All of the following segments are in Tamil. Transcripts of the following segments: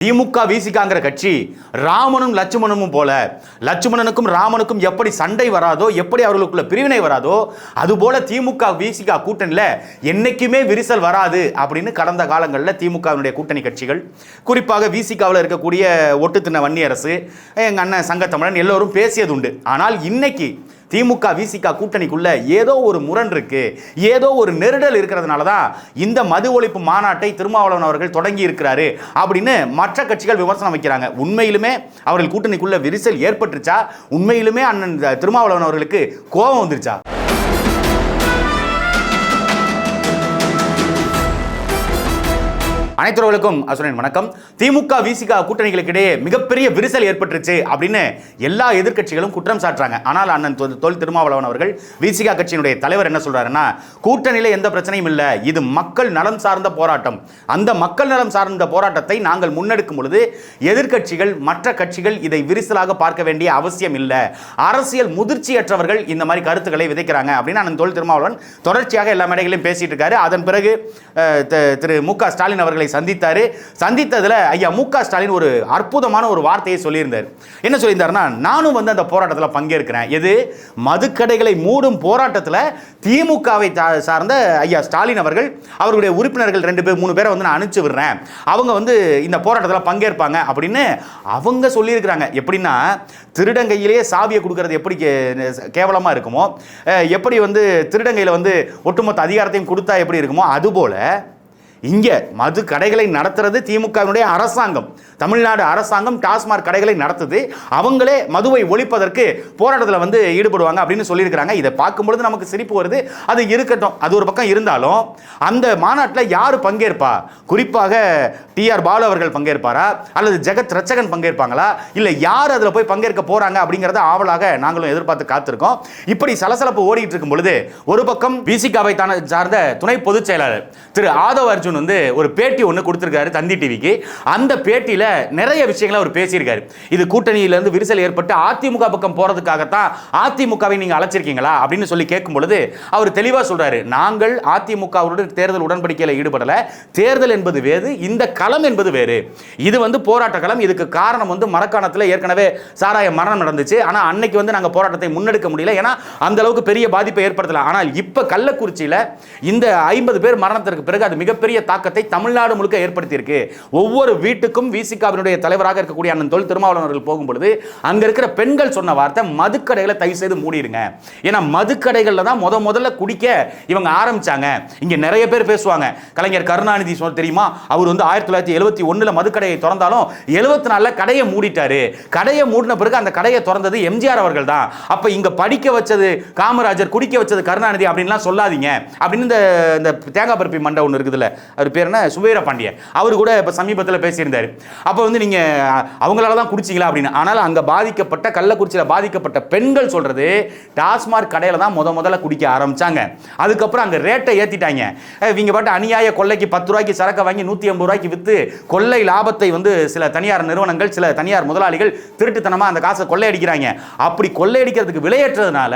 திமுக விசிகாங்கிற கட்சி ராமனும் லட்சுமணனும் போல. லட்சுமணனுக்கும் ராமனுக்கும் எப்படி சண்டை வராதோ எப்படி அவர்களுக்குள்ள பிரிவினை வராதோ அதுபோல திமுக விசிகா கூட்டணியில் என்னைக்குமே விரிசல் வராது அப்படின்னு கடந்த காலங்களில் திமுகவினுடைய கூட்டணி கட்சிகள். குறிப்பாக விசிகாவில் இருக்கக்கூடிய ஒட்டுத்தின வன்னியரசு எங்கள் அண்ணன் சங்கத்தமிழன் எல்லோரும் பேசியது உண்டு ஆனால் இன்னைக்கு திமுக விசிக கூட்டணிக்குள்ள ஏதோ ஒரு முரண் இருக்கு. ஏதோ ஒரு நெருடல் இருக்கிறதுனால தான் இந்த மது ஒழிப்பு மாநாட்டை திருமாவளவன் அவர்கள் தொடங்கி இருக்கிறாரு அப்படின்னு மற்ற கட்சிகள் விமர்சனம் வைக்கிறாங்க. உண்மையிலுமே அவர்கள் கூட்டணிக்குள்ள விரிசல் ஏற்பட்டுருச்சா? உண்மையிலுமே அண்ணன் திருமாவளவன் அவர்களுக்கு கோபம் வந்துருச்சா? அனைத்துறவர்களுக்கும் அசுரன் வணக்கம். திமுக விசிக கூட்டணிகளுக்கு இடையே மிகப்பெரிய விரிசல் ஏற்பட்டுருச்சு அப்படின்னு எல்லா எதிர்க்கட்சிகளும் குற்றம் சாட்டுறாங்க. ஆனால் அண்ணன் தொல் திருமாவளவன் அவர்கள் விசிகா கட்சியினுடைய தலைவர் என்ன சொல்றாருன்னா கூட்டணியில எந்த பிரச்சனையும் இல்லை இது மக்கள் நலம் சார்ந்த போராட்டம். அந்த மக்கள் நலம் சார்ந்த போராட்டத்தை நாங்கள் முன்னெடுக்கும் பொழுது எதிர்க்கட்சிகள் மற்ற கட்சிகள் இதை விரிசலாக பார்க்க வேண்டிய அவசியம் இல்லை. அரசியல் முதிர்ச்சியற்றவர்கள் இந்த மாதிரி கருத்துக்களை விதைக்கிறாங்க அப்படின்னு அண்ணன் தொல் திருமாவளவன் தொடர்ச்சியாக எல்லா மேடைகளையும் பேசிட்டு இருக்காரு. அதன் பிறகு திரு மு ஸ்டாலின் அவர்களை சந்தித்தார். சந்தித்ததில் ஐயா மு ஸ்டாலின் ஒரு அற்புதமான ஒரு வார்த்தையை சொல்லியிருந்தார். என்ன சொல்லியிருந்தாருன்னா நானும் வந்து அந்த போராட்டத்தில் பங்கேற்கிறேன். எது? மதுக்கடைகளை மூடும் போராட்டத்தில் திமுகவை சார்ந்த ஐயா ஸ்டாலின் அவர்கள் அவருடைய உறுப்பினர்கள் ரெண்டு பேர் மூணு பேரை வந்து நான் அனுப்பிச்சு விடுறேன். அவங்க வந்து இந்த போராட்டத்தில் பங்கேற்பாங்க அப்படின்னு அவங்க சொல்லியிருக்கிறாங்க. எப்படின்னா திருடங்கையிலேயே சாவியை கொடுக்கறது எப்படி கே- இருக்குமோ? எப்படி வந்து திருடங்கையில் வந்து ஒட்டுமொத்த அதிகாரத்தையும் கொடுத்தா எப்படி இருக்குமோ? அதுபோல் இங்கே மது கடைகளை நடத்துறது திமுகவினுடைய அரசாங்கம். தமிழ்நாடு அரசாங்கம் டாஸ்மாக் கடைகளை நடத்துது. அவங்களே மதுவை ஒழிப்பதற்கு போராட்டத்தில் வந்து ஈடுபடுவாங்க அப்படின்னு சொல்லியிருக்கிறாங்க. இதை பார்க்கும்பொழுது நமக்கு சிரிப்பு வருது. அது இருக்கட்டும். அது ஒரு பக்கம் இருந்தாலும் அந்த மாநாட்டில் யார் பங்கேற்பா? குறிப்பாக டிஆர் பாலு அவர்கள் பங்கேற்பாரா? அல்லது ஜெகத் ரச்சகன் பங்கேற்பாங்களா? இல்லை யார் அதில் போய் பங்கேற்க போறாங்க அப்படிங்கிறத ஆவலாக நாங்களும் எதிர்பார்த்து காத்திருக்கோம். இப்படி சலசலப்பு ஓடிட்டு இருக்கும் பொழுது ஒரு பக்கம் பிசிகாவை சார்ந்த துணை பொதுச் செயலாளர் திரு ஆதவ அர்ஜுன் வந்து ஒரு பேட்டி ஒன்று கொடுத்துருக்காரு தந்தி டிவிக்கு. அந்த பேட்டியில் நிறைய விஷயங்களை அவர் பேசியிருக்காரு. இது கூட்டணியிலேருந்து விரிசல் ஏற்பட்டு அதிமுக பக்கம் போகிறதுக்காகத்தான் அதிமுகவை நீங்கள் அழைச்சிருக்கீங்களா அப்படின்னு சொல்லி கேட்கும் பொழுது அவர் தெளிவா சொல்றாரு. நாங்கள் அதிமுகவுடன் தேர்தல் உடன்படிக்கையில் ஈடுபடலை. தேர்தல் என்பது வேறு இந்த களம் என்பது வேறு. இது வந்து போராட்ட களம். இதுக்கு காரணம் வந்து மரக்காணத்தில் ஏற்கனவே சாராய மரணம் நடந்துச்சு. ஆனால் அன்னைக்கு வந்து நாங்கள் போராட்டத்தை முன்னெடுக்க முடியல. ஏன்னா அந்த அளவுக்கு பெரிய பாதிப்பை ஏற்படுத்தலாம் ஆனால் இப்போ கள்ளக்குறிச்சியில் இந்த ஐம்பது பேர் மரணத்திற்கு பிறகு அது மிகப்பெரிய தாக்கத்தை தமிழ்நாடு முழுக்க ஏற்படுத்தியிருக்கு. ஒவ்வொரு வீட்டுக்கும் விசிகாவினுடைய தலைவராக இருக்கக்கூடிய அண்ணன் தொல் திருமாவளவர்கள் போகும்பொழுது அங்க இருக்கிற பெண்கள் சொன்ன வார்த்தை மதுக்கடைகளை தயவு செய்து மூடிடுங்க. ஏன்னா மதுக்கடைகளில் தான் முத முதல்ல குடிக்க இவங்க ஆரம்பிச்சாங்க. இங்க நிறைய பேர் பேசுவாங்க. கலைஞர் கருணாநிதி சொன்ன தெரியுமா? அவர் வந்து ஆயிரத்தி தொள்ளாயிரத்தி எழுபத்தி ஒன்றில் மதுக்கடையை திறந்தாலும் எழுபத்தி நாலுல கடையை மூடிட்டாரு. கடையை மூடின பிறகு அந்த கடையை திறந்தது எம்ஜிஆர் அவர்கள் தான். அப்ப இங்க படிக்க வச்சது காமராஜர் குடிக்க வச்சது கருணாநிதி அப்படின்லாம் சொல்லாதீங்க. அப்படின்னு இந்த இந்த தேங்காய் பருப்பி மண்டை ஒன்று இருக்குதுல்ல அவர் பேர் என்ன? சுபீர பாண்டியன். அவர் கூட இப்போ சமீபத்தில் பேசியிருந்தார். அப்போ வந்து நீங்கள் அவங்களால தான் குடிச்சிங்களா அப்படின்னு. ஆனால் அங்கே பாதிக்கப்பட்ட கள்ளக்குறிச்சியில் பாதிக்கப்பட்ட பெண்கள் சொல்கிறது டாஸ்மாக் கடையில் தான் முத முதல்ல குடிக்க ஆரம்பித்தாங்க அதுக்கப்புறம் அங்கே ரேட்டை ஏற்றிட்டாங்க இவங்க பாட்டு அநியாய கொள்ளைக்கு பத்து ரூபாய்க்கு சரக்கை வாங்கி நூற்றி ஐம்பது ரூபாய்க்கு விற்று கொள்ளை லாபத்தை வந்து சில தனியார் நிறுவனங்கள் சில தனியார் முதலாளிகள் திருட்டுத்தனமாக அந்த காசை கொள்ளையடிக்கிறாங்க. அப்படி கொள்ளையடிக்கிறதுக்கு விலையேற்றதுனால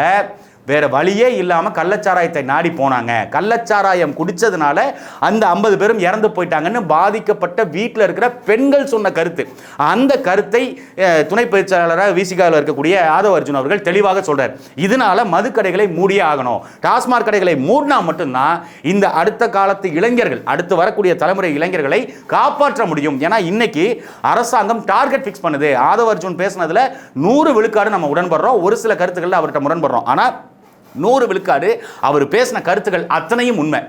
வேறு வழியே இல்லாமல் கள்ளச்சாராயத்தை நாடி போனாங்க. கள்ளச்சாராயம் குடித்ததுனால அந்த ஐம்பது பேரும் இறந்து போயிட்டாங்கன்னு பாதிக்கப்பட்ட வீட்டில் இருக்கிற பெண்கள் சொன்ன கருத்து. அந்த கருத்தை துணை பயிற்சியாளராக விசிகாவில் இருக்கக்கூடிய ஆதவ அர்ஜுன் அவர்கள் தெளிவாக சொல்கிறார் இதனால் மதுக்கடைகளை மூடியே ஆகணும். டாஸ்மாக் கடைகளை மூடினா மட்டும்தான் இந்த அடுத்த காலத்து இளைஞர்கள் அடுத்து வரக்கூடிய தலைமுறை இளைஞர்களை காப்பாற்ற முடியும். ஏன்னா இன்னைக்கு அரசாங்கம் டார்கெட் ஃபிக்ஸ் பண்ணுது. ஆதவ அர்ஜுன் பேசினதில் நூறு விழுக்காடு நம்ம உடன்படுறோம். ஒரு சில கருத்துக்களில் அவர்கிட்ட முரண்படுறோம். ஆனால் நூறு விழுக்காடு. அவர் பேசின கருத்துக்கள் அத்தனையும் உண்மை.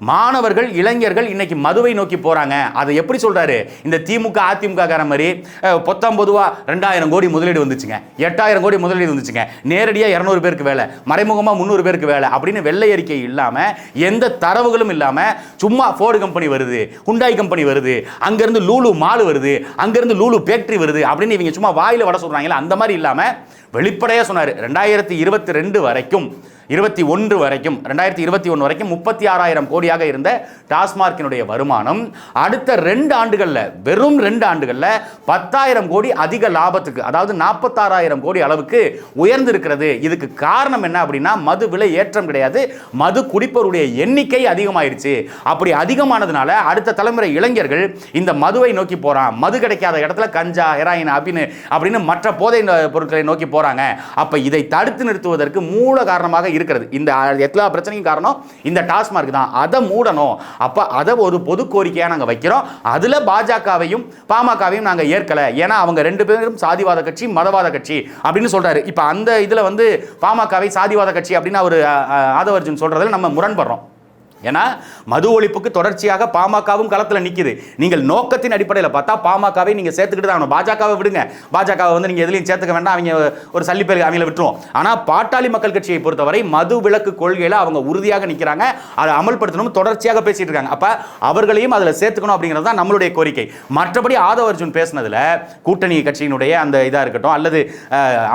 மாணவர்கள் இளைஞர்கள் இன்னைக்கு மதுவை நோக்கி போறாங்க. அதை எப்படி சொல்றாரு? இந்த திமுக அதிமுக கார மாதிரி அஹ், பொத்தாம் பொதுவா ரெண்டாயிரம் கோடி முதலீடு வந்துச்சுங்க. எட்டாயிரம் கோடி முதலீடு வந்துச்சுங்க. நேரடியா இரநூறு பேருக்கு வேலை மறைமுகமா முந்நூறு பேருக்கு வேலை அப்படின்னு வெள்ளை அறிக்கை இல்லாம எந்த தரவுகளும் இல்லாம சும்மா ஃபோர்டு கம்பெனி வருது ஹுண்டாய் கம்பெனி வருது அங்கிருந்து லூலு மால் வருது அங்கிருந்து லூலு ஃபேக்டரி வருது அப்படின்னு இவங்க சும்மா வாயில வட சொல்றாங்களே அந்த மாதிரி இல்லாம வெளிப்படையா சொன்னாரு. ரெண்டாயிரத்தி இருபத்தி ரெண்டு வரைக்கும் இருபத்தி ஒன்று வரைக்கும் ரெண்டாயிரத்தி இருபத்தி ஒன்று வரைக்கும் முப்பத்தி ஆறாயிரம் கோடியாக இருந்த டாஸ்மார்க்கினுடைய வருமானம் அடுத்த ரெண்டு ஆண்டுகளில் வெறும் ரெண்டு ஆண்டுகளில் பத்தாயிரம் கோடி அதிக லாபத்துக்கு அதாவது நாற்பத்தாறாயிரம் கோடி அளவுக்கு உயர்ந்திருக்கிறது. இதுக்கு காரணம் என்ன அப்படின்னா மது விலை ஏற்றம் கிடையாது. மது குடிப்பவருடைய எண்ணிக்கை அதிகமாயிருச்சு. அப்படி அதிகமானதுனால அடுத்த தலைமுறை இளைஞர்கள் இந்த மதுவை நோக்கி போகிறான் மது கிடைக்காத இடத்துல கஞ்சா ஹெராயின் அப்படின்னு அப்படின்னு மற்ற போதை பொருட்களை நோக்கி போகிறாங்க அப்போ இதை தடுத்து நிறுத்துவதற்கு மூல காரணமாக இருக்கிறது. இந்த எல்லா பிரச்சனையும் காரணம் இந்த டாஸ்மார்க் தான். அதை மூடணும். அப்போ அதை ஒரு பொது கோரிக்கையாக நாங்கள் வைக்கிறோம். அதில் பாஜகவையும் பாமகவையும் நாங்கள் ஏற்கலை. ஏன்னா அவங்க ரெண்டு பேரும் சாதிவாத கட்சி மதவாத கட்சி அப்படின்னு சொல்கிறாரு இப்போ அந்த இதில் வந்து பாமகவை சாதிவாத கட்சி அப்படின்னு அவர் ஆதவர்ஜுன் சொல்றதுல நம்ம முரண்படுறோம். ஏன்னா மது ஒழிப்புக்கு தொடர்ச்சியாக பாமகவும் களத்தில் நிற்கிது நீங்கள் நோக்கத்தின் அடிப்படையில் பார்த்தா பாமகவை நீங்கள் சேர்த்துக்கிட்டு தான் ஆகணும். பாஜகவை விடுங்க. பாஜகவை வந்து நீங்கள் எதுலையும் சேர்த்துக்க வேண்டாம். அவங்க ஒரு சல்லிப்பேர் அவங்கள விட்டுருவோம். ஆனால் பாட்டாளி மக்கள் கட்சியை பொறுத்தவரை மது விலக்கு கொள்கையில் அவங்க உறுதியாக நிற்கிறாங்க அதை அமல்படுத்தணும் தொடர்ச்சியாக பேசிகிட்டு இருக்காங்க. அப்போ அவர்களையும் அதில் சேர்த்துக்கணும் அப்படிங்கிறது தான் நம்மளுடைய கோரிக்கை. மற்றபடி ஆதவ அர்ஜுன் பேசினதில் கூட்டணி கட்சியினுடைய அந்த இதாக இருக்கட்டும் அல்லது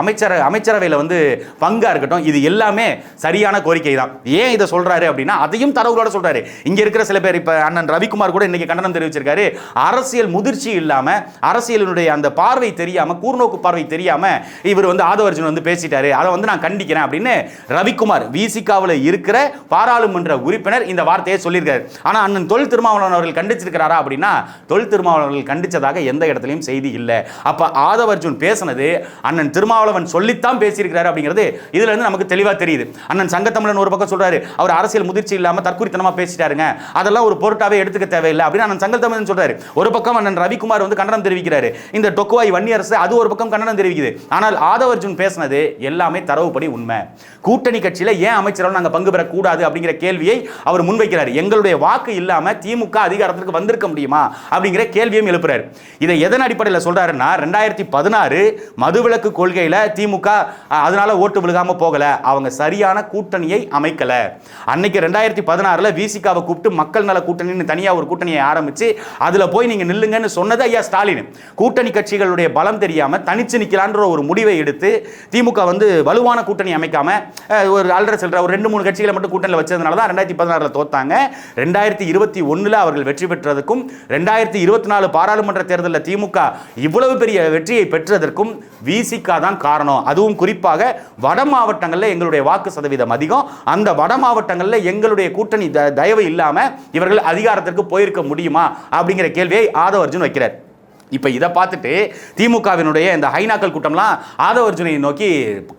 அமைச்சர் அமைச்சரவையில் வந்து பங்காக இருக்கட்டும் இது எல்லாமே சரியான கோரிக்கை தான் ஏன் இதை சொல்கிறாரு அப்படின்னா அதையும் தரவுகளோட சொல்றாரு. இங்க இருக்கிற சில பேர் இப்ப அண்ணன் ரவிக்குமார் கூட இன்னைக்கு கண்டனம் தெரிவிச்சிருக்காரு. அரசியல் முதிர்ச்சி இல்லாம அரசியலினுடைய அந்த பார்வை தெரியாம கூர்நோக்கு பார்வை தெரியாம இவர் வந்து ஆதவர்ஜுன் வந்து பேசிட்டாரு. அதை வந்து நான் கண்டிக்கிறேன் அப்படின்னு ரவிக்குமார் விசிகாவில் இருக்கிற பாராளுமன்ற உறுப்பினர் இந்த வார்த்தையை சொல்லியிருக்காரு. ஆனா அண்ணன் தொல் திருமாவளவன் அவர்கள் கண்டிச்சிருக்கிறாரா அப்படின்னா தொல் திருமாவளவன் அவர்கள் கண்டிச்சதாக எந்த இடத்துலையும் செய்தி இல்லை. அப்ப ஆதவர்ஜுன் பேசினது அண்ணன் திருமாவளவன் சொல்லித்தான் பேசியிருக்கிறாரு அப்படிங்கிறது இதுல இருந்து நமக்கு தெளிவா தெரியுது. அண்ணன் சங்கத்தமிழன் ஒரு பக்கம் சொல்றாரு அவர் அரசியல் முதிர்ச்சி இல்லாம தற்குறித்தனமா பேசிட்டாருங்க. அதெல்லாம் ஒரு பொருட்டாவே எடுத்துக்க தேவையில்லை அப்படின்னு அண்ணன் சங்கத்தமிழன் சொல்றாரு. ஒரு பக்கம் அண்ணன் ரவிக்குமார் வந்து கண்டனம் தெரிவிக்கிறாரு. இந்த டொக்குவாய் வன்னியரசு அது ஒரு பக்கம் கண்டனம் தெரிவிக்குது. ஆனால் ஆதவர்ஜுன் பேசினது எல்லாமே தரவுப்படி உண்மை. கூட்டணி கட்சியில ஏன் அமைச்சரால் நாங்கள் பங்கு பெறக்கூடாது அப்படிங்கிற கேள்வியை அவர் முன்வைக்கிறார். எங்களுடைய வாக்கு இல்லாம திமுக அதிகாரத்திற்கு வந்திருக்க முடியுமா அப்படிங்கிற கேள்வியும் எழுப்புறாரு. இதை எதன் அடிப்படையில் சொல்றாருன்னா ரெண்டாயிரத்தி பதினாறு மதுவிலக்கு கொள்கையில் திமுக அதனால ஓட்டு விழுகாம போகல. அவங்க சரியான கூட்டணியை அமைக்கல. அன்னைக்கு ரெண்டாயிரத்தி பதினாறு ஆறில் விசிகாவை கூப்பிட்டு மக்கள் நல கூட்டணின்னு தனியாக ஒரு கூட்டணியை ஆரம்பிச்சு அதுல போய் நீங்க நில்லுங்கன்னு சொன்னது ஐயா ஸ்டாலின். கூட்டணி கட்சிகளுடைய பலம் தெரியாம தனிச்சு நிற்கலான்ற ஒரு முடிவை எடுத்து திமுக வந்து வலுவான கூட்டணி அமைக்காம ஒரு அல்ற செல்ற ஒரு ரெண்டு மூணு கட்சிகளை மட்டும் கூட்டணியில் வச்சதுனால தான் ரெண்டாயிரத்தி பதினாறில் தோத்தாங்க. ரெண்டாயிரத்தி இருபத்தி ஒன்றில் அவர்கள் வெற்றி பெற்றதுக்கும் ரெண்டாயிரத்தி இருபத்தி நாலு பாராளுமன்ற தேர்தலில் திமுக இவ்வளவு பெரிய வெற்றியை பெற்றதற்கும் விசிகா தான் காரணம். அதுவும் குறிப்பாக வட மாவட்டங்களில் எங்களுடைய வாக்கு சதவீதம் அதிகம். அந்த வட மாவட்டங்களில் எங்களுடைய கூட்டணி தயவு இல்லாமல் இவர்கள் அதிகாரத்திற்கு போயிருக்க முடியுமா? அப்படிங்கிற கேள்வியை ஆதவ அர்ஜுன் வைக்கிறார். இப்போ இதை பார்த்துட்டு திமுகவினுடைய இந்த ஹைனாக்கள் கூட்டம்லாம் ஆதவ நோக்கி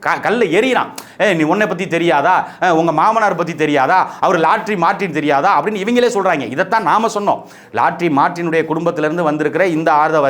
க கல்ல எறிகிறான் ஏ நீ உன்னை பற்றி தெரியாதா? உங்கள் மாமனார் பற்றி தெரியாதா? அவர் லாட்ரி மார்ட்டின் தெரியாதா? அப்படின்னு இவங்களே சொல்கிறாங்க இதைத்தான் நாம் சொன்னோம். லாட்ரி மார்ட்டினுடைய குடும்பத்திலேருந்து வந்திருக்கிற இந்த ஆதவ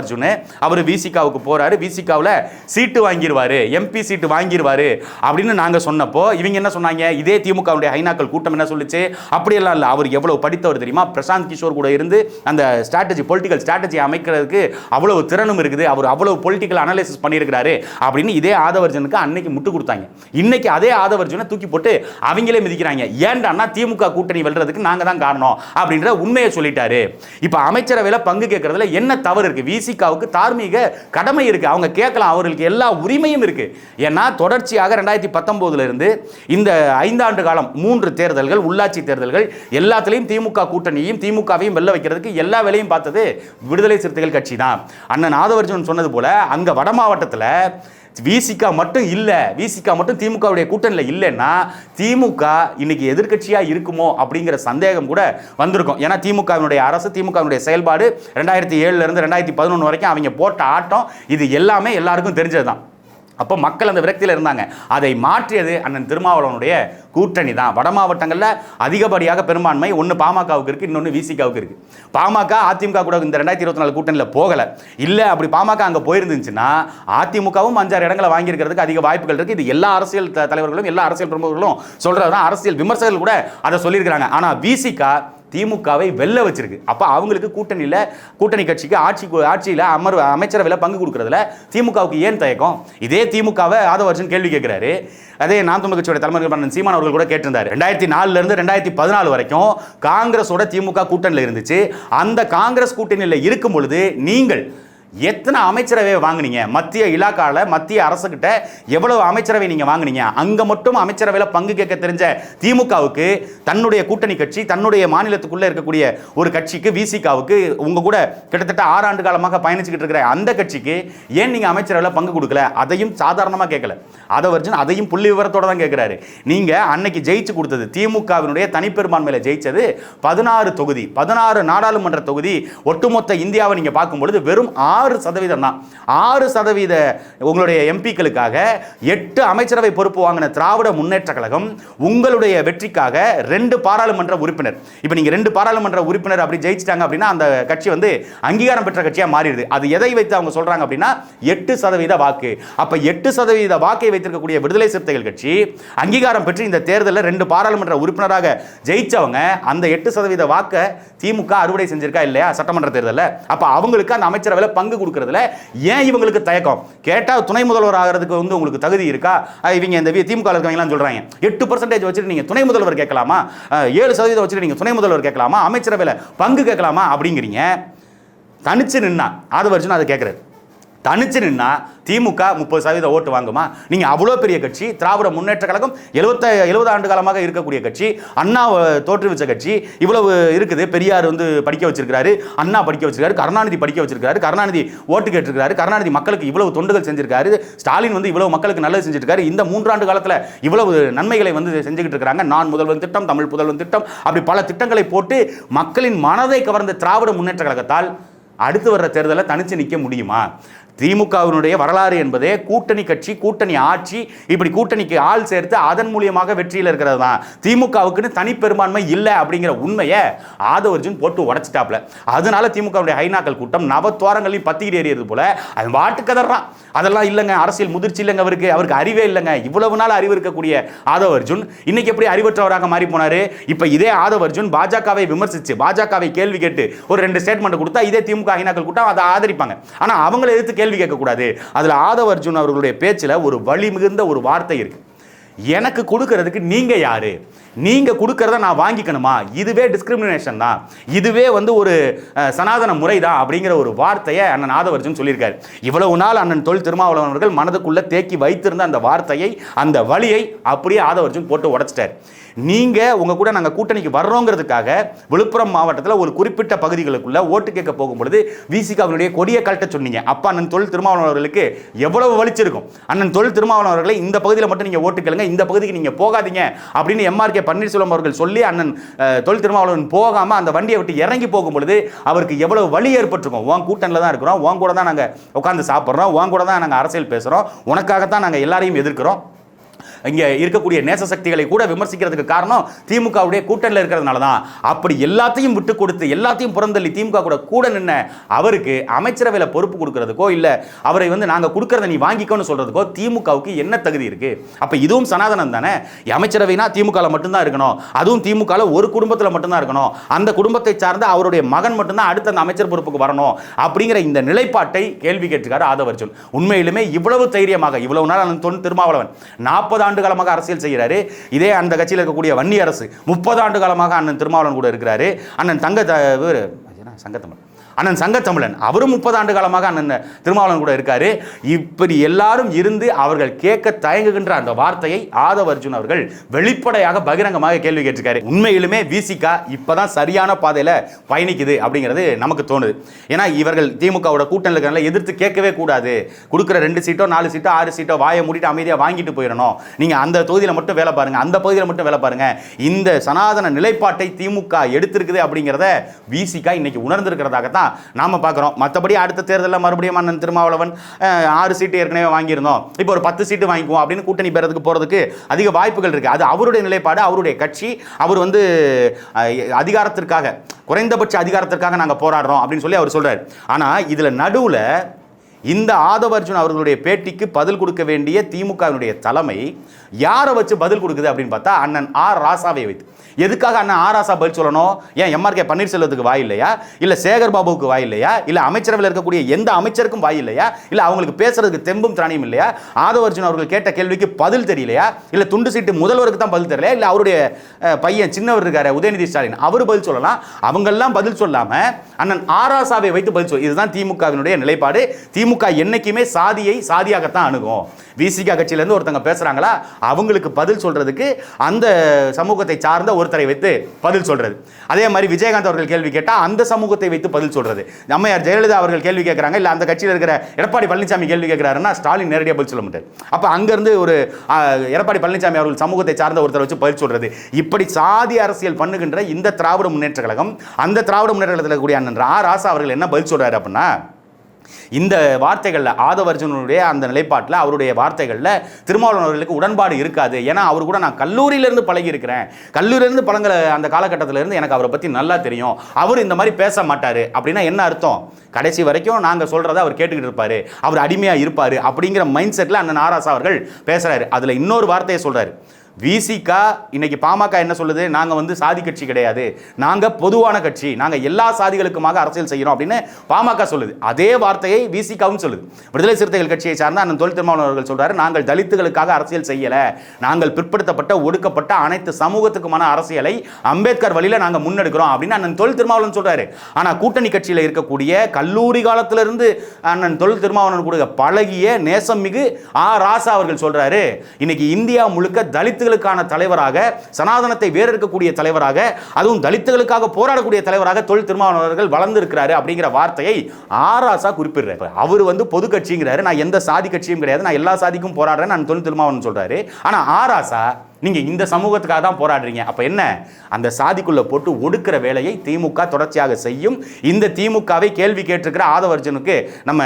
அவர் விசிகாவுக்கு போகிறாரு விசிகாவில் சீட்டு வாங்கிடுவார் எம்பி சீட்டு வாங்கிடுவார் அப்படின்னு நாங்கள் சொன்னப்போ இவங்க என்ன சொன்னாங்க? இதே திமுகவுடைய ஹைனாக்கள் கூட்டம் என்ன சொல்லிச்சு? அப்படியெல்லாம் இல்லை. அவர் எவ்வளோ படித்தவர் தெரியுமா? பிரசாந்த் கிஷோர் கூட இருந்து அந்த ஸ்ட்ராட்டஜி பொலிட்டிக்கல் ஸ்ட்ராட்டஜி அமைக்கிறதுக்கு அவ்வளவு திறனும் இருக்குது அவர் அவ்வளவு பொலிட்டிக்கல் அனாலிசிஸ் பண்ணியிருக்கிறாரு அப்படின்னு இதே ஆதவர்ஜனுக்கு அன்னைக்கு முட்டு கொடுத்தாங்க. இன்னைக்கு அதே ஆதவர்ஜனை தூக்கி போட்டு அவங்களே மிதிக்கிறாங்க. ஏன்டான்னா திமுக கூட்டணி வெல்றதுக்கு நாங்கள் தான் காரணம் அப்படின்ற உண்மையை சொல்லிட்டாரு. இப்போ அமைச்சரவையில் பங்கு கேட்கறதுல என்ன தவறு இருக்கு? விசிகாவுக்கு தார்மீக கடமை இருக்கு. அவங்க கேட்கலாம். அவர்களுக்கு எல்லா உரிமையும் இருக்கு. ஏன்னா தொடர்ச்சியாக ரெண்டாயிரத்தி பத்தொன்பதுல இருந்து இந்த ஐந்தாண்டு காலம் மூன்று தேர்தல்கள் உள்ளாட்சி தேர்தல்கள் எல்லாத்துலேயும் திமுக கூட்டணியையும் திமுகவையும் வெல்ல வைக்கிறதுக்கு எல்லா வேலையும் பார்த்தது விடுதலை சிறுத்தைகள் கட்சி தான். அண்ணன் நாதவர்ஜன் சொன்னது போல் அங்கே வட மாவட்டத்தில் விசிகா மட்டும் இல்லை விசிகா மட்டும் திமுகவுடைய கூட்டணியில் இல்லைன்னா திமுக இன்னைக்கு எதிர்கட்சியாக இருக்குமோ அப்படிங்கிற சந்தேகம் கூட வந்திருக்கும். ஏன்னா திமுகவினுடைய அரசு திமுகவினுடைய செயல்பாடு ரெண்டாயிரத்தி ஏழுல இருந்து ரெண்டாயிரத்தி பதினொன்று வரைக்கும் அவங்க போட்ட ஆட்டம் இது எல்லாமே எல்லாருக்கும் தெரிஞ்சது தான் அப்போ மக்கள் அந்த விரக்தியில் இருந்தாங்க. அதை மாற்றியது அண்ணன் திருமாவளவனுடைய கூட்டணி தான். வட மாவட்டங்களில் அதிகப்படியாக பெரும்பான்மை ஒன்று பாமகவுக்கு இருக்குது இன்னொன்று விசிகாவுக்கு இருக்குது பாமக அதிமுக கூட இந்த ரெண்டாயிரத்தி இருபத்தி நாலு கூட்டணியில் போகலை. இல்லை அப்படி பாமக அங்கே போயிருந்துச்சுன்னா அதிமுகவும் அஞ்சாறு இடங்களை வாங்கியிருக்கிறதுக்கு அதிக வாய்ப்புகள் இருக்குது இது எல்லா அரசியல் த- தலைவர்களும் எல்லா அரசியல் பிரமுகர்களும் சொல்கிறது தான் அரசியல் விமர்சகர்கள் கூட அதை சொல்லியிருக்கிறாங்க. ஆனால் விசிகா திமுகவை வெல்ல வச்சிருக்கு. அப்போ அவங்களுக்கு கூட்டணியில் கூட்டணி கட்சிக்கு ஆட்சி ஆட்சியில் அமர் அமைச்சரவையில் பங்கு கொடுக்குறதுல திமுகவுக்கு ஏன் தயக்கம்? இதே திமுகவை ஆதவர்ஷன் கேள்வி கேட்குறாரு. அதே நாம் தமிழ் கட்சியோட தலைமை அண்ணன் சீமான் அவர்கள் கூட கேட்டிருந்தார். ரெண்டாயிரத்தி நாலுலேருந்து ரெண்டாயிரத்தி பதினாலு வரைக்கும் காங்கிரஸோட திமுக கூட்டணியில் இருந்துச்சு. அந்த காங்கிரஸ் கூட்டணியில் இருக்கும் பொழுது நீங்கள் எத்தனை அமைச்சரவை வாங்குனீங்க? மத்திய இலாக்காவில் மத்திய அரசுக்கிட்ட எவ்வளவு அமைச்சரவை நீங்கள் வாங்குனீங்க? அங்கே மட்டும் அமைச்சரவையில் பங்கு கேட்க தெரிஞ்ச திமுகவுக்கு தன்னுடைய கூட்டணி கட்சி தன்னுடைய மாநிலத்துக்குள்ளே இருக்கக்கூடிய ஒரு கட்சிக்கு விசிகாவுக்கு உங்க கூட கிட்டத்தட்ட ஆறு ஆண்டு காலமாக பயணிச்சுக்கிட்டு இருக்கிற அந்த கட்சிக்கு ஏன் நீங்கள் அமைச்சரவையில் பங்கு கொடுக்கல? அதையும் சாதாரணமாக கேட்கல. அதை வச்சு அதையும் புள்ளி விவரத்தோடு தான் கேட்குறாரு. நீங்கள் அன்னைக்கு ஜெயிச்சு கொடுத்தது திமுகவினுடைய தனிப்பெரும்பான்மையில் ஜெயிச்சது பதினாறு தொகுதி பதினாறு நாடாளுமன்ற தொகுதி ஒட்டுமொத்த இந்தியாவை நீங்கள் பார்க்கும்பொழுது வெறும் ஆறு சதவீதம் தான். ஆறு சதவீத உங்களுடைய எம்பிக்களுக்காக எட்டு அமைச்சரவை பொறுப்பு வாங்கின திராவிட முன்னேற்ற கழகம் உங்களுடைய வெற்றிக்காக ரெண்டு பாராளுமன்ற உறுப்பினர். இப்போ நீங்க ரெண்டு பாராளுமன்ற உறுப்பினர் அப்படி ஜெயிச்சிட்டாங்க அப்படின்னா அந்த கட்சி வந்து அங்கீகாரம் பெற்ற கட்சியாக மாறிடுது. அது எதை வைத்து அவங்க சொல்றாங்க அப்படின்னா எட்டு சதவீத வாக்கு. அப்போ எட்டு சதவீத வாக்கை வைத்திருக்கக்கூடிய விடுதலை சிறுத்தைகள் கட்சி அங்கீகாரம் பெற்று இந்த தேர்தலில் ரெண்டு பாராளுமன்ற உறுப்பினராக ஜெயிச்சவங்க அந்த எட்டு சதவீத வாக்கை திமுக அறுவடை செஞ்சிருக்கா இல்லையா சட்டமன்ற தேர்தலில்? அப்ப அவங்களுக்கு அந்த அமைச்சரவையில் பங்கு கொடுக்கறதுல ஏன் இவங்களுக்கு தயக்கம்? கேட்டா துணை முதல்வர் ஆகிறதுக்கு வந்து உங்களுக்கு தகுதி இருக்கா? இவங்க இந்த வி- திமுக இருக்கவங்கலாம் சொல்றாங்க. எட்டு பர்சன்டேஜ் வச்சுட்டு நீங்கள் துணை முதல்வர் கேட்கலாமா? ஏழு சதவீதம் வச்சுட்டு நீங்கள் துணை முதல்வர் கேட்கலாமா? அமைச்சரவையில் பங்கு கேட்கலாமா? அப்படிங்கிறீங்க. தனிச்சு நின்னா ஆதவர்ஜுன் அதை கேட்குறாரு. தனிச்சு நின்னா திமுக முப்பது சதவீத ஓட்டு வாங்குமா? நீங்க அவ்வளோ பெரிய கட்சி திராவிட முன்னேற்ற கழகம் எழுபத்த எழுபது ஆண்டு காலமாக இருக்கக்கூடிய கட்சி அண்ணா தோற்றுவிச்ச கட்சி இவ்வளவு இருக்குது. பெரியார் வந்து படிக்க வச்சிருக்காரு அண்ணா படிக்க வச்சிருக்காரு கருணாநிதி படிக்க வச்சிருக்காரு கருணாநிதி ஓட்டு கேட்டிருக்காரு கருணாநிதி மக்களுக்கு இவ்வளவு தொண்டுகள் செஞ்சிருக்காரு ஸ்டாலின் வந்து இவ்வளவு மக்களுக்கு நல்லது செஞ்சிருக்காரு இந்த மூன்றாண்டு காலத்தில் இவ்வளவு நன்மைகளை வந்து செஞ்சுக்கிட்டு இருக்காங்க நான் முதல்வன் திட்டம் தமிழ் புதல்வன் திட்டம் அப்படி பல திட்டங்களை போட்டு மக்களின் மனதை கவர்ந்த திராவிட முன்னேற்ற கழகத்தால் அடுத்து வர்ற தேர்தலில் தனிச்சு நிற்க முடியுமா? திமுகவினுடைய வரலாறு என்பதே கூட்டணி கட்சி கூட்டணி ஆட்சி இப்படி கூட்டணிக்கு ஆள் சேர்த்து அதன் மூலியமாக வெற்றியில் இருக்கிறது தான். திமுகவுக்குன்னு தனிப்பெரும்பான்மை இல்லை அப்படிங்கிற உண்மையை ஆதவர்ஜுன் போட்டு உடச்சிட்டாப்ல அதனால திமுகவுடைய ஹைனாக்கள் கூட்டம் நவத்துவாரங்களையும் பத்திக்கிட்டு எறியது போல அவன் வாட்டு கதறான். அதெல்லாம் இல்லைங்க அரசியல் முதிர்ச்சி இல்லைங்க அவருக்கு அவருக்கு அறிவே இல்லைங்க. இவ்வளவு நாள் அறிவு இருக்கக்கூடிய ஆதவர்ஜுன் இன்னைக்கு எப்படி அறிவற்றவராக மாறி போனாரு? இப்போ இதே ஆதவர்ஜுன் பாஜகவை விமர்சிச்சு பாஜகவை கேள்வி கேட்டு ஒரு ரெண்டு ஸ்டேட்மெண்ட் கொடுத்தா இதே திமுக ஹைனாக்கள் கூட்டம் அதை ஆதரிப்பாங்க. ஆனா அவங்களை எதிர்த்து கேள்வி கேட்கக்கூடாது. அதில் ஆதவ அர்ஜுன் அவர்களுடைய பேச்சில் ஒரு வழி மிகுந்த ஒரு வார்த்தை இருக்கு. எனக்கு கொடுக்கறதுக்கு நீங்கள் யார்? நீங்கள் கொடுக்கறத நான் வாங்கிக்கணுமா? இதுவே டிஸ்கிரிமினேஷன் தான். இதுவே வந்து ஒரு சனாதன முறை தான் அப்படிங்கிற ஒரு வார்த்தையை அண்ணன் ஆதவர்ஜுன் சொல்லியிருக்காரு. இவ்வளவு நாள் அண்ணன் தொழில் திருமாவளவன் அவர்கள் மனதுக்குள்ளே தேக்கி வைத்திருந்த அந்த வார்த்தையை அந்த வழியை அப்படியே ஆதவர்ஜன் போட்டு உடைச்சிட்டார். நீங்கள் உங்கள் கூட நாங்கள் கூட்டணிக்கு வர்றோங்கிறதுக்காக விழுப்புரம் மாவட்டத்தில் ஒரு குறிப்பிட்ட பகுதிகளுக்குள்ள ஓட்டு கேட்க போகும்பொழுது விசிக்கு அவருடைய கொடியை கழட்ட சொன்னீங்க. அப்பா அண்ணன் தொழில் திருமாவளவன் அவர்களுக்கு எவ்வளவு வலிச்சிருக்கும்? அண்ணன் தொழில் திருமாவளவன் அவர்களை இந்த பகுதியில் மட்டும் நீங்கள் ஓட்டு கேளுங்க இந்த பகுதிக்கு நீங்கள் போகாதீங்க அப்படின்னு எம்ஆர்கே பன்னீர்செல்வம் அவர்கள் சொல்லி அண்ணன் தொழில் திருமாவளவன் போகாமல் அந்த வண்டியை விட்டு இறங்கி போகும் பொழுது அவருக்கு எவ்வளவு வலி ஏற்பட்டிருக்கும்? உன் கூட்டணியில் தான் இருக்கிறோம் உன் கூட தான் நாங்கள் உட்காந்து சாப்பிட்றோம் உன் கூட தான் நாங்கள் அரசியல் பேசுகிறோம் உனக்காகத்தான் நாங்கள் எல்லாரையும் எதிர்க்கிறோம். இங்கே இருக்கக்கூடிய நேச சக்திகளை கூட விமர்சிக்கிறதுக்கு காரணம் திமுகவுடைய கூட்டணியில் இருக்கிறதுனால தான் அப்படி எல்லாத்தையும் விட்டு கொடுத்து எல்லாத்தையும் புறந்தள்ளி திமுக கூட கூட நின்ன அவருக்கு அமைச்சரவையில் பொறுப்பு கொடுக்கறதுக்கோ இல்லை அவரை வந்து நாங்கள் கொடுக்கறத நீ வாங்கிக்கோன்னு சொல்கிறதுக்கோ திமுகவுக்கு என்ன தகுதி இருக்குது அப்போ இதுவும் சனாதனம் தானே? அமைச்சரவைனா திமுகவில் மட்டும்தான் இருக்கணும். அதுவும் திமுகவில் ஒரு குடும்பத்தில் மட்டும்தான் இருக்கணும். அந்த குடும்பத்தை சார்ந்த அவருடைய மகன் மட்டும்தான் அடுத்த அந்த அமைச்சர் பொறுப்புக்கு வரணும். அப்படிங்கிற இந்த நிலைப்பாட்டை கேள்வி கேட்டிருக்காரு ஆதவர்ஜுன். உண்மையிலுமே இவ்வளவு தைரியமாக இவ்வளவு நாள் அந்த திருமாவளவன். நாற்பது ஆண்டு காலமாக அரசியல் செய்கிறாரு. இதே அந்த கட்சியில் இருக்கக்கூடிய வன்னி அரசு முப்பது ஆண்டு காலமாக அண்ணன் திருமாவளவன் கூட இருக்கிறாரு. அண்ணன் தங்க சங்கத்தமிழ் அண்ணன் சங்கத்தமிழன். அவரும் முப்பது ஆண்டு காலமாக அண்ணன் திருமாவளவன் கூட இருக்காரு. இப்படி எல்லாரும் இருந்து அவர்கள் கேட்க தயங்குகின்ற அந்த வார்த்தையை ஆதவ அர்ஜுன் அவர்கள் வெளிப்படையாக பகிரங்கமாக கேள்வி கேட்டிருக்காரு. உண்மையிலுமே விசிகா இப்பதான் சரியான பாதையில பயணிக்குது அப்படிங்கிறது நமக்கு தோணுது. ஏன்னா இவர்கள் திமுகவோட கூட்டணியில் இருக்கிறனால எதிர்த்து கேட்கவே கூடாது. கொடுக்குற ரெண்டு சீட்டோ நாலு சீட்டோ ஆறு சீட்டோ வாயை மூடிட்டு அமைதியாக வாங்கிட்டு போயிடணும். நீங்க அந்த தொகுதியில் மட்டும் வேலை பாருங்க. அந்த பகுதியில் மட்டும் வேலை பாருங்க. இந்த சனாதன நிலைப்பாட்டை திமுக எடுத்திருக்குது அப்படிங்கிறத விசிகா இன்னைக்கு உணர்ந்திருக்கிறதாக தான் நாம் பார்க்குறோம். மற்றபடி அடுத்த தேர்தலில் மறுபடியும் அண்ணன் திருமாவளவன் ஆறு சீட்டு ஏற்கனவே வாங்கியிருந்தோம். இப்போ ஒரு பத்து சீட்டு வாங்கிக்குவோம் அப்படின்னு கூட்டணி பெறதுக்கு போகிறதுக்கு அதிக வாய்ப்புகள் இருக்குது அது அவருடைய நிலைப்பாடு அவருடைய கட்சி. அவர் வந்து அதிகாரத்திற்காக குறைந்தபட்ச அதிகாரத்திற்காக நாங்கள் போராடுறோம் அப்படின்னு சொல்லி அவர் சொல்கிறார் ஆனால் இதில் நடுவில் இந்த ஆதவர்ஜுன் அவர்களுடைய பேட்டிக்கு பதில் கொடுக்க வேண்டிய திமுகவினுடைய தலைமை யாரை வச்சு பதில் கொடுக்குது அப்படின்னு பார்த்தா அண்ணன் ஆர் ராசாவை வைத்து. எதுக்காக அண்ணன் ஆர் ராசா பதில் சொல்லணும்? ஏன் எம்ஆர்கே பன்னீர்செல்வத்துக்கு வாய் இல்லையா இல்லை சேகர் பாபுவுக்கு வாய் இல்லையா இல்லை அமைச்சரவையில் இருக்கக்கூடிய எந்த அமைச்சருக்கும் வாய் இல்லையா இல்லை அவங்களுக்கு பேசுறதுக்கு தெம்பும் திராணியும் இல்லையா? ஆதவர்ஜுன் அவர்கள் கேட்ட கேள்விக்கு பதில் தெரியலையா? இல்லை துண்டு சீட்டு முதல்வருக்கு தான் பதில் தெரியலையா? இல்லை அவருடைய பையன் சின்னவர் இருக்காரு உதயநிதி ஸ்டாலின் அவர் பதில் சொல்லலாம்? அவங்கெல்லாம் பதில் சொல்லாமல் அண்ணன் ஆராசாவை வைத்து பதில் சொல். இதுதான் திமுகவினுடைய நிலைப்பாடு. திமுக திமுக என்னைக்குமே சாதியை சாதியாகத்தான் அணுகும். விசிகா கட்சியிலேருந்து ஒருத்தங்க பேசுகிறாங்களா அவங்களுக்கு பதில் சொல்கிறதுக்கு அந்த சமூகத்தை சார்ந்த ஒருத்தரை வைத்து பதில் சொல்கிறது அதே மாதிரி விஜயகாந்த் அவர்கள் கேள்வி கேட்டால் அந்த சமூகத்தை வைத்து பதில் சொல்கிறது அம்மையார் ஜெயலலிதா அவர்கள் கேள்வி கேட்குறாங்க இல்லை அந்த கட்சியில் இருக்கிற எடப்பாடி பழனிசாமி கேள்வி கேட்குறாருன்னா ஸ்டாலின் நேரடியாக பதில் சொல்ல மாட்டார். அப்போ அங்கேருந்து ஒரு எடப்பாடி பழனிசாமி அவர்கள் சமூகத்தை சார்ந்த ஒருத்தரை வச்சு பதில் சொல்கிறது இப்படி சாதி அரசியல் பண்ணுகின்ற இந்த திராவிட முன்னேற்ற கழகம் அந்த திராவிட முன்னேற்ற கழகத்தில் இருக்கக்கூடிய அண்ணன் ராசா அவர்கள் என்ன பதில் சொல்கிறாரு அப்படின்னா இந்த வார்த்தைகளில் ஆதவர்ஜுனுடைய அந்த நிலைப்பாட்டில் அவருடைய வார்த்தைகளில் திருமாவளவர்களுக்கு உடன்பாடு இருக்காது. ஏன்னா அவர் கூட நான் கல்லூரியிலேருந்து பழகியிருக்கிறேன். கல்லூரியிலேருந்து பழங்குற அந்த காலகட்டத்திலேருந்து எனக்கு அவரை பற்றி நல்லா தெரியும். அவர் இந்த மாதிரி பேச மாட்டார். அப்படின்னா என்ன அர்த்தம்? கடைசி வரைக்கும் நாங்கள் சொல்கிறத அவர் கேட்டுக்கிட்டு இருப்பார். அவர் அடிமையாக இருப்பார் அப்படிங்கிற மைண்ட் செட்டில் அந்த நாராசா அவர்கள் பேசுகிறாரு அதில் இன்னொரு வார்த்தையை சொல்கிறாரு விசிகா இன்னைக்கு பாமக என்ன சொல்லுது? நாங்கள் வந்து சாதி கட்சி கிடையாது. நாங்கள் பொதுவான கட்சி. நாங்கள் எல்லா சாதிகளுக்குமாக அரசியல் செய்கிறோம் அப்படின்னு பாமக சொல்லுது. அதே வார்த்தையை விசிகாவும் சொல்லுது. விடுதலை சிறுத்தைகள் கட்சியை சார்ந்த அண்ணன் தொழில் திருமாவளவர்கள் சொல்கிறாரு நாங்கள் தலித்துகளுக்காக அரசியல் செய்யலை. நாங்கள் பிற்படுத்தப்பட்ட ஒடுக்கப்பட்ட அனைத்து சமூகத்துக்குமான அரசியலை அம்பேத்கர் வழியில் நாங்கள் முன்னெடுக்கிறோம் அப்படின்னு அண்ணன் தொழில் திருமாவளவன் சொல்கிறாரு ஆனால் கூட்டணி கட்சியில் இருக்கக்கூடிய கல்லூரி காலத்திலிருந்து அண்ணன் தொழில் திருமாவளவன் கூட பழகிய நேசம் மிகு ஆ. ராசா அவர்கள் சொல்கிறாரு இன்னைக்கு இந்தியா முழுக்க தலித் தலித்துகளுக்கான தலைவராக சனாதனத்தை வேறெடுக்கக்கூடிய தலைவராக அதுவும் தலித்துகளுக்காக போராடக்கூடிய தலைவராக தொழில் திருமாவளவர்கள் அவர்கள் வளர்ந்திருக்கிறாரு அப்படிங்கிற வார்த்தையை ஆராசா குறிப்பிடுறாரு. அவர் வந்து பொது கட்சிங்கிறாரு. நான் எந்த சாதி கட்சியும் கிடையாது. நான் எல்லா சாதிக்கும் போராடுறேன் நான் தொழில் திருமாவளவன் சொல்றாரு. ஆனா ஆராசா நீங்கள் இந்த சமூகத்துக்காக தான் போராடுறீங்க. அப்போ என்ன? அந்த சாதிக்குள்ளே போட்டு ஒடுக்கிற வேலையை திமுக தொடர்ச்சியாக செய்யும். இந்த திமுகவை கேள்வி கேட்டிருக்கிற ஆதவர்ஜனுக்கு நம்ம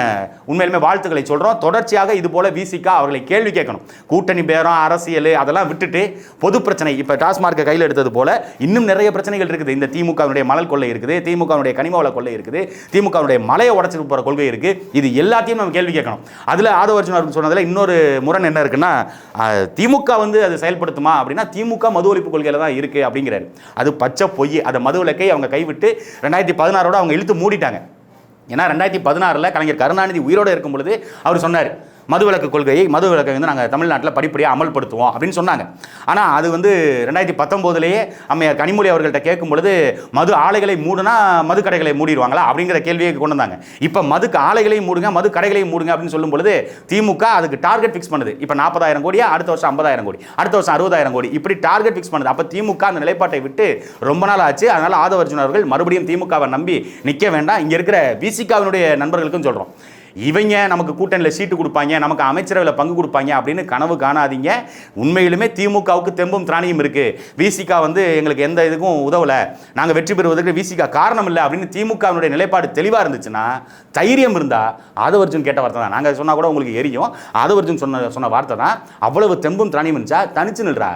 உண்மையிலுமே வாழ்த்துக்களை சொல்கிறோம் தொடர்ச்சியாக இது போல் விசிகா அவர்களை கேள்வி கேட்கணும். கூட்டணி பேரம் அரசியல் அதெல்லாம் விட்டுட்டு பொது பிரச்சனை. இப்போ டாஸ்மார்க்கை கையில் எடுத்தது போல் இன்னும் நிறைய பிரச்சனைகள் இருக்குது. இந்த திமுகவினுடைய மணல் கொள்ளை இருக்குது. திமுகவினுடைய கனிமவள கொள்ளை இருக்குது. திமுகவினுடைய மலையை உடச்சிட்டு போகிற கொள்கை இருக்குது இது எல்லாத்தையும் நம்ம கேள்வி கேட்கணும். அதில் ஆதவர்ஜன் அவர்கள் சொன்னதில் இன்னொரு முரண் என்ன இருக்குன்னா திமுக வந்து அது செயல்படுத்தும்? அப்படின்னா திமுக மது ஒழிப்பு கொள்கையில் தான் இருக்கு அப்படிங்கிறாரு. அது பச்சை பொய் அதை மது விளக்கை அவங்க கைவிட்டு ரெண்டாயிரத்தி பதினாறோட அவங்க இழுத்து மூடிட்டாங்க. ஏன்னா ரெண்டாயிரத்தி பதினாறில் கலைஞர் கருணாநிதி உயிரோடு இருக்கும் பொழுது அவர் சொன்னார் மதுவிலக்கு கொள்கையை மதுவிலக்கை வந்து நாங்கள் தமிழ்நாட்டில் படிப்படியாக அமல்படுத்துவோம் அப்படின்னு சொன்னாங்க. ஆனால் அது வந்து ரெண்டாயிரத்தி பத்தொம்போதுலேயே அம்மையார் கனிமொழி அவர்கள்ட்ட கேட்கும் பொழுது மது ஆலைகளை மூடுனா மது கடைகளை மூடிடுவாங்களா அப்படிங்கிற கேள்வியை கொண்டு வந்தாங்க. இப்போ மதுக்கு ஆலைகளையும் மூடுங்க மது கடைகளையும் மூடுங்க அப்படின்னு சொல்லும் பொழுது திமுக அதுக்கு டார்கெட் ஃபிக்ஸ் பண்ணுது. இப்போ நாற்பதாயிரம் கோடியா அடுத்த வருஷம் ஐம்பதாயிரம் கோடி. அடுத்த வருஷம் அறுபதாயிரம் கோடி. இப்படி டார்கெட் ஃபிக்ஸ் பண்ணுது. அப்போ திமுக அந்த நிலைப்பாட்டை விட்டு ரொம்ப நாள் ஆச்சு. அதனால் ஆதவர்ஜுன் அவர்கள் மறுபடியும் திமுகவை நம்பி நிற்க வேண்டாம். இங்கே இருக்கிற விசிகாவினுடைய நண்பர்களுக்கும் சொல்கிறோம் இவங்க நமக்கு கூட்டணியில் சீட்டு கொடுப்பாங்க நமக்கு அமைச்சரவையில் பங்கு கொடுப்பாங்க அப்படின்னு கனவு காணாதீங்க. உண்மையிலுமே திமுகவுக்கு தெம்பும் திராணியும் இருக்குது விசிகா வந்து எங்களுக்கு எந்த இதுக்கும் உதவலை. நாங்கள் வெற்றி பெறுவதற்கு விசிகா காரணம் இல்லை அப்படின்னு திமுகவினுடைய நிலைப்பாடு தெளிவாக இருந்துச்சுன்னா தைரியம் இருந்தா ஆதவர்ஜுன் கேட்ட வார்த்தை தான். நாங்கள் சொன்னால் கூட உங்களுக்கு எரியும். ஆதவர்ஜுன் சொன்ன சொன்ன வார்த்தை தான். அவ்வளவு தெம்பும் திராணியும் இருந்துச்சா? தனிச்சு நில்றா.